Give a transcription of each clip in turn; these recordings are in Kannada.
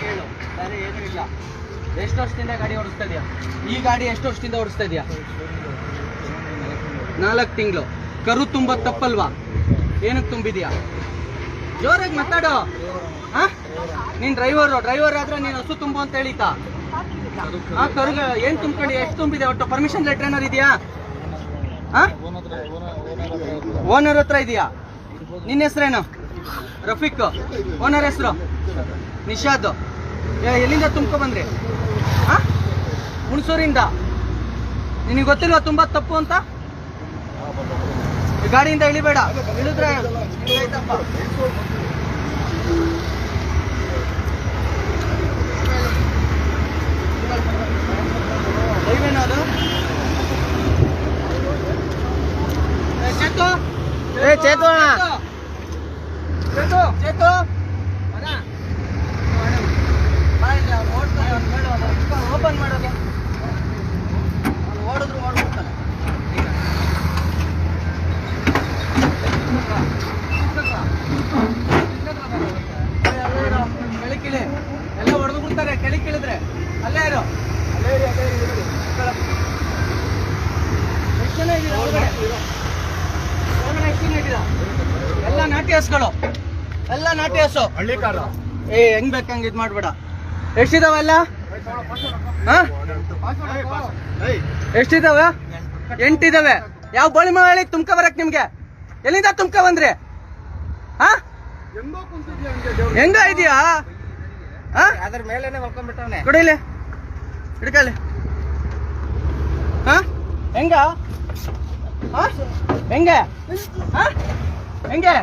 ಕೇಳು. ಬೇರೆ ಏನೂ ಇಲ್ಲ. ಎಷ್ಟು ವರ್ಷದಿಂದ ಗಾಡಿ ಓಡಿಸ್ತಾ ಇದೆಯಾ? ಈ ಗಾಡಿ ಎಷ್ಟು ವರ್ಷದಿಂದ ಓಡಿಸ್ತಾ ಇದೆಯಾ? ನಾಲ್ಕು ತಿಂಗಳು. ಕರು ತುಂಬ ತಪ್ಪಲ್ವಾ? ಏನಕ್ಕೆ ತುಂಬಿದ್ಯಾ? ಜೋರಾಗಿ ಮಾತಾಡು. ಹಾ? ನೀನ್ ಡ್ರೈವರು ಡ್ರೈವರ್ ಆದ್ರೆ ನೀನು ಹಸು ತುಂಬು ಅಂತ ಹೇಳಿತಾ ಹಾ ಕರುಗ ಏನ್ ತುಂಬ್ಕೊಂಡು ಎಷ್ಟು ತುಂಬಿದೆ ಒಟ್ಟು? ಪರ್ಮಿಷನ್ ಲೆಟರ್ ಏನಾರು ಇದೆಯಾ? ಹಾ? ಓನರ್ ಹತ್ರ ಇದೆಯಾ? ನಿನ್ನ ಹೆಸರೇನು? ರಫೀಕ್. ಓನರ್ ಹೆಸರು? ನಿಷಾದ್. ಎಲ್ಲಿಂದ ತುಂಬ್ಕೊ ಬಂದ್ರಿ? ಹುಣಸೂರಿಂದ. ನಿನಗೆ ಗೊತ್ತಿಲ್ವಾ ತುಂಬಾ ತಪ್ಪು ಅಂತ? ಗಾಡಿಯಿಂದ ಇಳಿಬೇಡ. ಇಳಿದ್ರೆ ಇಳಿದಪ್ಪ. ದಯವೇನು ಅದು ಏ, ಚೇತು ಏ, ಚೇತು ಅಣ್ಣ. ಚೇತು ಚೇತು ಅಣ್ಣ. ಬಾ ಇಲ್ಲಿ, ಅವ್ನು ಓಡ್ತಾನೆ, ಅವ್ನು ಬೇಡ, ಅವ್ನು ಇಟ್ಕೊಂಡು ಓಪನ್ ಮಾಡೋದು ಅವ್ನು ಓಡಿದ್ರು ಓಡ್ಬಿಡ್ತಾನೆ ಈಗ. ಕೆಳಕಿಳಿ ಎಲ್ಲ ಹೊಡೆದು ಬಿಡ್ತಾರೆ ಕೆಳಗೆ ಕೇಳಿದ್ರೆ ಅಲ್ಲೇ ಇರು ಎಷ್ಟು ಜನ ಇದ್ದೀರಾ ಒಳಗಡೆ? ಒಳಗಡೆ ಎಷ್ಟು ಜನ ಇದ್ದೀರಾ? ಹಸುಗಳು ಎಲ್ಲ ನಾಟಿ ಹಳ್ಳಿಕಾರ ಏ ಹೆಂಗ್ ಬೇಕಂಗ್ ಇದ್ ಮಾಡ್ಬೇಡ. ಎಷ್ಟಿದಾವೆಲ್ಲ? ಎಷ್ಟಿದಾವೆ? ಎಂಟಿದಾವೆ. ಯಾವ ಬಳಿ ಮಾಡಿ ತುಮ್ಕ ಬರಕ್ ನಿಮ್ಗೆ? ಎಲ್ಲಿಂದ ತುಮ್ಕ ಬಂದ್ರಿ? ಹಾ? ಹೆಂಗ ಇದೆಯಾ? ಅದ್ರ ಮೇಲೆನೆ ಮಲ್ಕೊಂಡ್ಬಿಟ್ಟವನೆ ಕೊಡಿಲಿ ಹಾ? ಹೆಂಗ? ಹೆಂಗೆ? ಹೆಂಗೆ?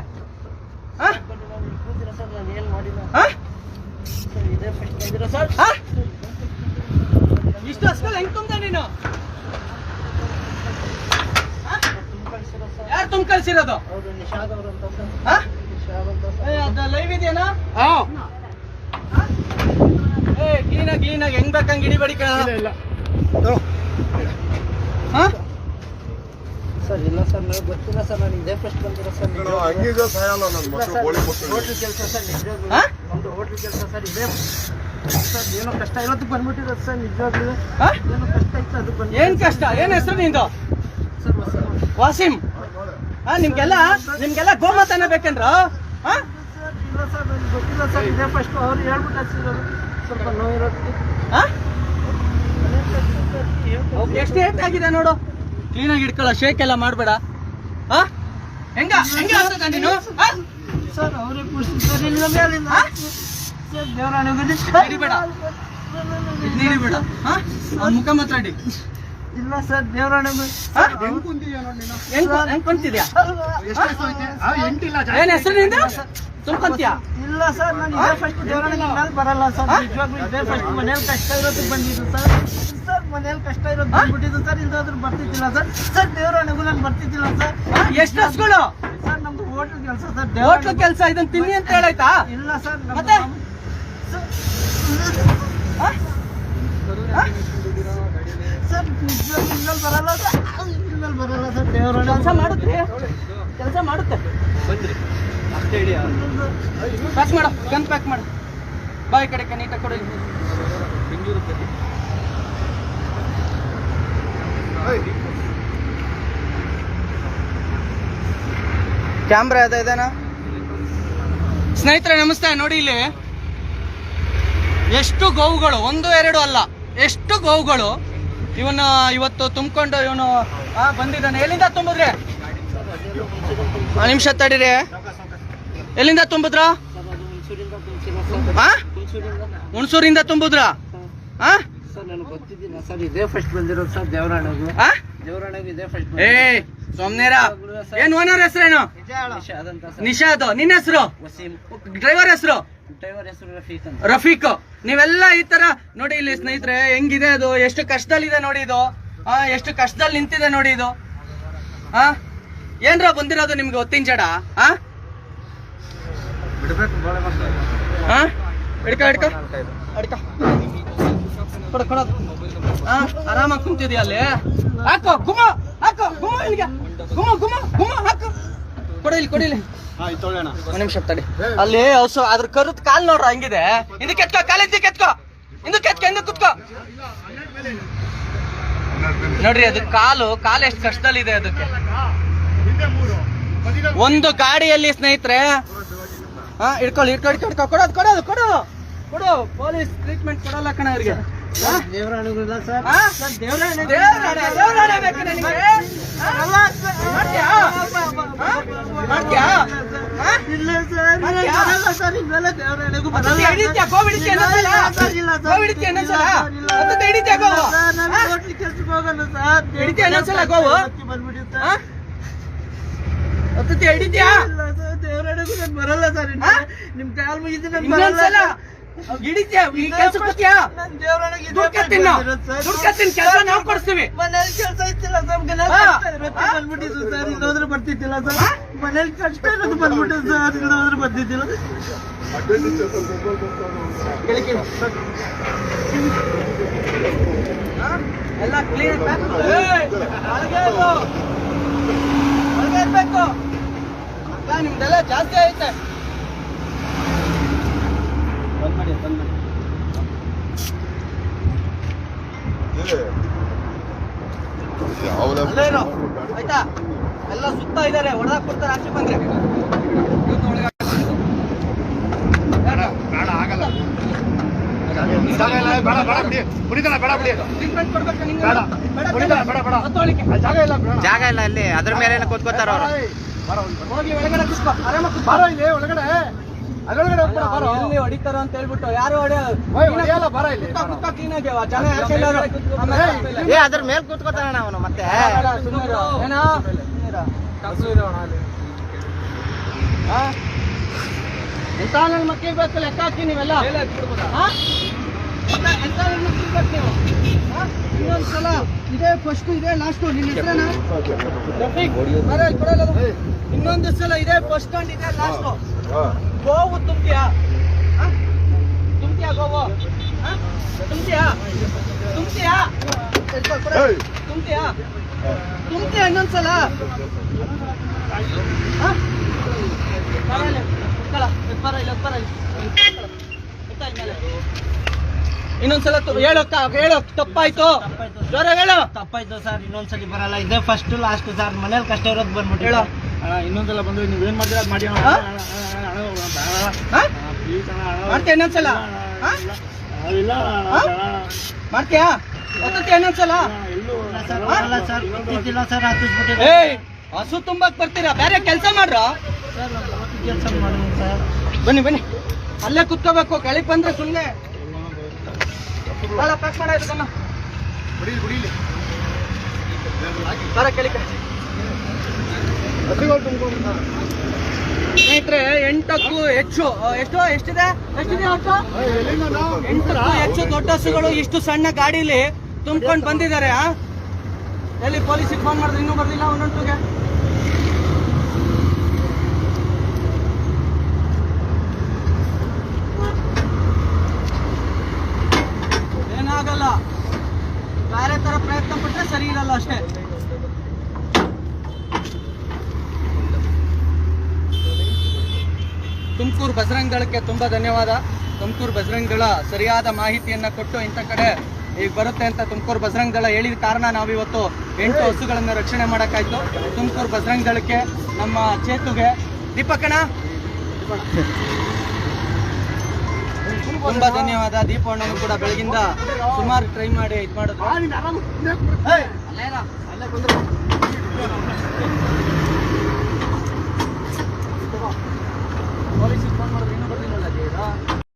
ಇಷ್ಟು ಹಸ್ಗಳು ಹೆಂಗ್ ತುಂಬ ನೀನು? ಯಾರು ತುಂಬ ಕಳ್ಸಿರೋದು ಹಾ? ಏ, ಅದ ಲೈವ್ ಇದೆಯೇನಾ? ಕ್ಲೀನಾಗಿ ಕ್ಲೀನಾಗಿ ಹೆಂಗ್ ಬೇಕಂಗ್ ಹಿಡಿಬೇಡಿ ಕಣ. ಹಾ? ಸರ್ ಇಲ್ಲ ಸರ್ ನನಗೆ ಗೊತ್ತಿಲ್ಲ ಸರ್ ನಾನು ಇದೇ ಫಸ್ಟ್ ಬಂದಿರೋ ಸರ್ ಹಂಗಿಗ ಸಾಯಲ್ಲ ನನ್ನ ಮಕ್ಕಳು ಗೋಳಿ ಮಕ್ಕಳು ಹೋಟ್ಲ್ ಕೆಲಸ ಸರ್ ನಿಜವಾಗ್ಲೂ. ಹೋಟ್ಲ್ ಕೆಲಸ ಸರ್ ಇದೇ ಸರ್ ಏನೋ ಕಷ್ಟ ಇರೋದಕ್ಕೆ ಬಂದ್ಬಿಟ್ಟಿರೋದು ಸರ್ ನಿಜವಾಗ್ಲೂ. ಹಾ? ಏನೋ ಕಷ್ಟ ಇತ್ತು ಅದು ಬಂದು ಏನ್ ಕಷ್ಟ? ಏನ್ ಹೆಸರು ನಿಂದು? ಸರ್ ವಾಸಿಂ. ಹಾ ನಿಮ್ಗೆಲ್ಲ ನಿಮ್ಗೆಲ್ಲ ಗೋಮಾತನ ಬೇಕಂದ್ರ ಹಾ? ಸರ್ ಇಲ್ಲ ಸರ್ ನನಗೆ ಗೊತ್ತಿಲ್ಲ ಸರ್ ಇದೇ ಫಸ್ಟ್ ಅವ್ರು ಹೇಳ್ಬಿಟ್ಟು ಹಚ್ಚಿರೋದು ಸ್ವಲ್ಪ ನೋವಿರೋದಕ್ಕೆ. ಹಾ? ಎಷ್ಟು ನೋಡು. ಕ್ಲೀನಾಗಿ ಇಟ್ಕೊಳ್ಳೋ ಶೇಕ್ ಎಲ್ಲ ಮಾಡಬೇಡ. ಹಾ ಹೆಂಗ? ಹೆಂಗ ಆಗ್ತದ ನೀನು? ಸರ್ ಅವರೇ ಹಿಡಿಬೇಡ. ಹಿಡಿಬೇಡ. ಹಾ ಅವ್ನ್ ಮುಖ ಮಾತಾಡಿ. ಇಲ್ಲ ಸರ್ ದೇವ್ರ ಹಾ? ಹೆಂಗ್ ಹೆಂಗ್ ಕುಂತಿದ್ಯಾ? ಏನ್ ಹೆಸರು ನಿಂದು? ತುಂಬಂತ್ಯಾ ಇಲ್ಲ ಸರ್ ನಾನು ಇದೇ ಫಸ್ಟ್ ದೇವರಾಣೆ ಬರಲ್ಲ ಸರ್. ನಿಜವಾಗ್ಲೂ ಇದೇ ಫಸ್ಟ್ ಮನೇಲಿ ಕಷ್ಟ ಇರೋದಕ್ಕೆ ಬಂದಿದ್ದು ಸರ್. ಮನೇಲಿ ಕಷ್ಟ ಇರೋದು ಬಂದ್ಬಿಟ್ಟಿದ್ದು. ಸರ್ ಇಲ್ದಾದ್ರೂ ಬರ್ತಿದ್ದಿಲ್ಲ ಸರ್. ಸರ್ ದೇವರಾಣಿಗೂ ನಾನು ಬರ್ತಿದ್ದಿಲ್ಲ ಸರ್. ಎಷ್ಟು ಹಸ್ಗಳು ಸರ್ ನಮ್ದು ಹೋಟ್ಲ್ ಕೆಲಸ ಸರ್ ಹೋಟ್ಲು ಕೆಲಸ ಇದನ್ನ ತಿನ್ನಿ ಅಂತ ಹೇಳಾಯ್ತಾ? ಇಲ್ಲ ಸರ್ ಮತ್ತೆ? ಸರ್- ಇನ್ಮೇಲೆ ಬರಲ್ಲ ಸರ್. ಇನ್ಮೇಲೆ ಬರಲ್ಲ ಸರ್ ದೇವ್ರ ಕೆಲಸ ಮಾಡುತ್ತೆ ಕೆಲಸ ಮಾಡುತ್ತೆ. ಬಂದ್ರಿ. ಅಷ್ಟೇ ಹೇಳಿ ಪ್ಯಾಕ್ ಮಾಡು ಗನ್ ಪ್ಯಾಕ್ ಮಾಡು. ಬಾಯ್ ಕಡೆ. ನೀಟಾಗಿ ಕೊಡು. ಕ್ಯಾಮ್ರಾ ಅದ ಇದೇನ ಸ್ನೇಹಿತರೆ ನಮಸ್ತೆ. ನೋಡಿ ಇಲ್ಲಿ. ಎಷ್ಟು ಗೋವುಗಳು? ಒಂದು ಎರಡು ಅಲ್ಲ. ಎಷ್ಟು ಗೋವುಗಳು? ಇವನು ಇವತ್ತು ತುಂಬಿಕೊಂಡು ಇವನು ಬಂದಿದ್ದಾನೆ. ಎಲ್ಲಿಂದ ತುಂಬಿದ್ರೆ? ನಿಮಿಷ ತಡೀರಿ. ಎಲ್ಲಿಂದ ತುಂಬಿದ್ರ? ಆ? ಹುಣಸೂರಿಂದ ತುಂಬಿದ್ರ? ಹಾ ನನಗೆ ಸರ್ ಇದೇ ಫಸ್ಟ್ ಬಂದಿರೋದು ಸರ್ ದೇವರಾಣಿಗೂ. ಆ? ದೇವರಾಣಿಗೂ ಇದೇ ಫಸ್ಟ್ ಏ ಸೊಮ್ನೇರ ಏನ್ ಓನರ್ ಹೆಸರೇನು? ನಿಷಾದ್ ಅಂತ ಸರ್. ನಿಷಾದ್ ನಿನ್ನ ಹೆಸರು? ವಸೀಂ. ಡ್ರೈವರ್ ಹೆಸರು? ಡ್ರೈವರ್ ಹೆಸರು ರಫೀಕ್ ಅಂತ. ರಫೀಕ್. ನೀವೆಲ್ಲ ಈ ತರ ನೋಡಿ ಇಲ್ಲಿ ಸ್ನೇಹಿತರೆ ಹೆಂಗಿದೆ ಅದು? ಎಷ್ಟು ಕಷ್ಟದಲ್ಲಿದೆ ನೋಡಿ ಇದು? ಆ ಎಷ್ಟು ಕಷ್ಟದಲ್ಲಿ ನಿಂತಿದೆ ನೋಡಿ ಇದು? ಆ? ಏನ್ರ ಬಂದಿರೋದು ನಿಮ್ಗೆ ಒತ್ತಿನ ಜಡ? ಆ? ಬಿಡ್ಬೇಕು ಹಿಡ್ಕ ಹಿಡ್ಕ. ಕೊಡು ಆರಾಮಾಗಿ ಕುಂತಿದ್ಯಾ ಅಲ್ಲಿ? ಹಾಕು ಕುಮ ಹಾಕು ಗುಮ ಇಲ್ಲಿಗೆ. ಗುಮ ಗುಮ ಗುಮ ಹಾಕು. ಕೊಡಿಲಿ ಕೊಡಿಲಿ ಒಂದ್ ನಿಮಿಷ ತಡಿ. ಅಲ್ಲಿ ಹಸು ಅದ್ರ ಕರುದ್ ಕಾಲ್ ನೋಡ್ರ, ಹಂಗಿದೆ. ಹಿಂದಕ್ಕೆ ಎತ್ಕೋ ಕಾಲಿಂದ ಕೆತ್ಕೋ. ಹಿಂದಕ್ಕೆ ಎತ್ಕೊ ಹಿಂದಕ್ಕೆ ಕುತ್ಕೋ. ನೋಡ್ರಿ, ಅದು ಕಾಲು ಕಾಲು ಎಷ್ಟು ಕಷ್ಟದಲ್ಲಿದೆ ಅದಕ್ಕೆ. ಒಂದು ಗಾಡಿಯಲ್ಲಿ ಸ್ನೇಹಿತರೆ ಹಾ ಇಡ್ಕೊಳ್ಳಿ ಇಟ್ಕೊಳ್ಳಿ ಕೊಡೋದು ಕೊಡೋದು ಕೊಡೋದು ಕೊಡು ಕೊಡು, ಪೊಲೀಸ್ ಟ್ರೀಟ್ಮೆಂಟ್ ಕೊಡಲ್ಲ ಕಣ ಅವ್ರಿಗೆ. ಹಾ? ದೇವರ ಅನುಗ್ರಹ ಸರ್ ಹಾ? ಸರ್ ದೇವರ ದೇವ್ರಾಣೆ, ದೇವ್ರಾಣೆ ಬೇಕಾ ನಿನಗೆ? ಹಾ? ಮಾಡ್ತ್ಯಾ? ಹಾ? ಮಾಡ್ತ್ಯಾ? ಹಾ? ಇಲ್ಲ ಸರ್ ಮಾಡ್ತ್ಯಾ? ಬರಲ್ಲ ಸರ್. ನಿಮ್ ಕಾಲ್ ಮುಗಿದು ನಾನು ಬರಲ್ಲ. ಹಿಡಿತ್ಯಾ? ಈ ಕೆಲ್ಸಕ್ಕೆ ಬರ್ತ್ಯಾ ನಾನ್ ತಿನ್ನು ಕೆಲಸ ನಾವು ಕೊಡಿಸ್ತೀವಿ. ಮನೇಲಿ ಕೆಲಸ ಇತ್ತಿಲ್ಲ ಸರ್ ಸರ್ ಇಲ್ಲೋದ್ರೆ ಬರ್ತಿದ್ದಿಲ್ಲ ಸರ್? ಮನೇಲಿ ಕಷ್ಟ ಇರೋದು ಸರ್ ಇಲ್ಲೋದ್ರೆ ಬರ್ತಿದ್ದಿಲ್ಲ? ಎಲ್ಲ ಕ್ಲೀನ್ ಇರ್ಬೇಕು. ನಿಮ್ದೆಲ್ಲ ಜಾಸ್ತಿ ಐತೆ ಬಂದ್ ಮಾಡಿ ಬಂದ್ ಮಾಡಿ ಅಲ್ಲೇ ಇರು ಆಯ್ತಾ? ಎಲ್ಲ ಸುತ್ತ ಇದಾರೆ ಹೊಡೆದಾಕ್ ಕೊಡ್ತಾರೆ ಆಚೆ ಬಂದ್ರೆ. ಜಾಗ ಇಲ್ಲ ಅಲ್ಲಿ. ಅದ್ರ ಮೇಲೆ ಕೂತ್ಕೋತಾರ ಅವ್ರು? ಹೋಗಿ ಒಳಗಡೆ. ಎಲ್ಲಿ ಹೊಡಿತಾರೋ ಅಂತ ಹೇಳ್ಬಿಟ್ಟು ಯಾರು ಹೊಡೆಯಲ್ಲ, ಬಾರೋ ಇಲ್ಲಿ. ಜನ ಯಾಕೆ. ಏ ಅದ್ರ ಮೇಲೆ ಕೂತ್ಕೋತಾನ ಅವನು ಮತ್ತೆ. ಏನೋ? ಎಂತ ನನ್ನ ಮಕ್ಕಳಿಗೆ ಬೇಕು ಲೆಕ್ಕ ಹಾಕಿ ನೀವೆಲ್ಲ? ಎಂತ- ನನ್ನ ಮಕ್ಕಳಿಗೆ ಬೇಕು ನೀವು? ಇನ್ನೊಂದ್ಸಲ. ಇದೇ ಫಸ್ಟ್ ಇದೇ ಲಾಸ್ಟ್ ನಿನ್ನ ಹೆಸರೇನ ಇನ್ನೊಂದು ಸಲ ಇದೇ ಫಸ್ಟ್ ಅಂಡ್ ಇದೇ ಲಾಸ್ಟ್ ಗೋವು ತುಂಬ್ತೀಯಾ? ತುಂಬ್ತೀಯಾ ಗೋವು? ತುಂಬ್ತೀಯಾ ತುಂಬ್ತೀಯಾ. ತುಂಬ್ತೀಯಾ ತುಂಬ್ತೀಯಾ ಇನ್ನೊಂದ್ಸಲ ಹಾ? ಬರ ಇಲ್ಲಿ. ಎತ್ಕೊಳ. ಬರ ಇಲ್ಲಿ, ಎತ್ ಬರ ಇಲ್ಲಿ. ಎತ್ಕೊಳ. ಎತ್ತ ಇಲ್ಲಿ ಮೇಲೆ. ಇನ್ನೊಂದ್ಸಲ ಸಲ ಹೇಳೋ ತಪ್ಪಾಯ್ತು ತಪ್ಪಾಯ್ತು. ಜ್ವರ ಹೇಳು ತಪ್ಪಾಯ್ತು ಸರ್ ಇನ್ನೊಂದ್ಸಲಿ ಬರಲ್ಲ ಇದೇ ಫಸ್ಟ್ ಲಾಸ್ಟ್ ಸರ್ ಮನೇಲಿ ಕಷ್ಟ ಇರೋದು ಬಂದ್ಬಿಟ್ಟು ಹೇಳೋ ಇನ್ನೊಂದ್ಸಲ ಬಂದು ನೀವ್ ಏನ್ ಅದ್ ಮಾಡಿ. ಮಾಡ್ತೀಯ ಇನ್ನೊಂದ್ಸಲ? ಮಾಡ್ತೀಯಾ ಇನ್ನೊಂದ್ಸಲ ಎಲ್ಲೂ ಸರ್ ಬರಲ್ಲ ಸರ್ ಗೊತ್ತಿಲ್ಲ ಸರ್ ಹತ್ತಿಸ್ಬಿಟ್ಟಿದೆ ಏಯ್ ಹಸು ತುಂಬಾಕ್ ಬರ್ತೀರಾ ಬೇರೆ ಕೆಲಸ ಮಾಡ್ರ ಸರ್ ಕೆಲಸ ಮಾಡೋಣ ಸರ್ ಬನ್ನಿ ಬನ್ನಿ ಅಲ್ಲೇ ಕುತ್ಕೋಬೇಕು ಕೆಳಗ್ ಬಂದ್ರೆ ಸುಮ್ನೆ ಬಾಳ ಪ್ಯಾಕ್ ಬರ ಸ್ನೇಹಿತರೆ ಎಂಟಕ್ಕೂ ಹೆಚ್ಚು ಎಷ್ಟು ಎಷ್ಟಿದೆ? ಎಷ್ಟಿದೆ ಎಂಟಕ್ಕೂ ಹೆಚ್ಚು ದೊಡ್ಡ ಹಸುಗಳು ಇಷ್ಟು ಸಣ್ಣ ಗಾಡಿಲಿ ತುಂಬ್ಕೊಂಡು ಬಂದಿದ್ದಾರೆ ಎಲ್ಲಿ ಪೊಲೀಸಿಗೆ ಫೋನ್ ಮಾಡಿದ್ರೆ ಇನ್ನೂ ಬರ್ಲಿಲ್ಲ ಒಂದೊಂದುಗೆ ಏನಾಗಲ್ಲ ಬೇರೆ ತರ ಪ್ರಯತ್ನ ಪಟ್ರೆ ಸರಿ ಇರಲ್ಲ ಅಷ್ಟೇ ತುಮಕೂರು ಬಜರಂಗ್ ದಳಕ್ಕೆ ತುಂಬಾ ಧನ್ಯವಾದ. ತುಮಕೂರು ಬಜರಂಗ್ ದಳ ಸರಿಯಾದ ಮಾಹಿತಿಯನ್ನು ಕೊಟ್ಟು ಇಂಥ ಕಡೆ ಈಗ ಬರುತ್ತೆ ಅಂತ ತುಮಕೂರು ಬಜರಂಗ್ ದಳ ಹೇಳಿದ ಕಾರಣ ನಾವಿವತ್ತು ಎಂಟು ಹಸುಗಳನ್ನು ರಕ್ಷಣೆ ಮಾಡೋಕ್ಕಾಯ್ತು. ತುಮಕೂರು ಬಜರಂಗ್ ದಳಕ್ಕೆ ನಮ್ಮ ಚೇತುಗೆ ದೀಪಕಣ ತುಂಬಾ ಧನ್ಯವಾದ. ದೀಪವನ್ನು ಕೂಡ ಬೆಳಗಿಂದ ಸುಮಾರು ಟ್ರೈ ಮಾಡಿ ಇದು ಮಾಡೋದು. पॉलिसी कौन बढ़ रही ना बदली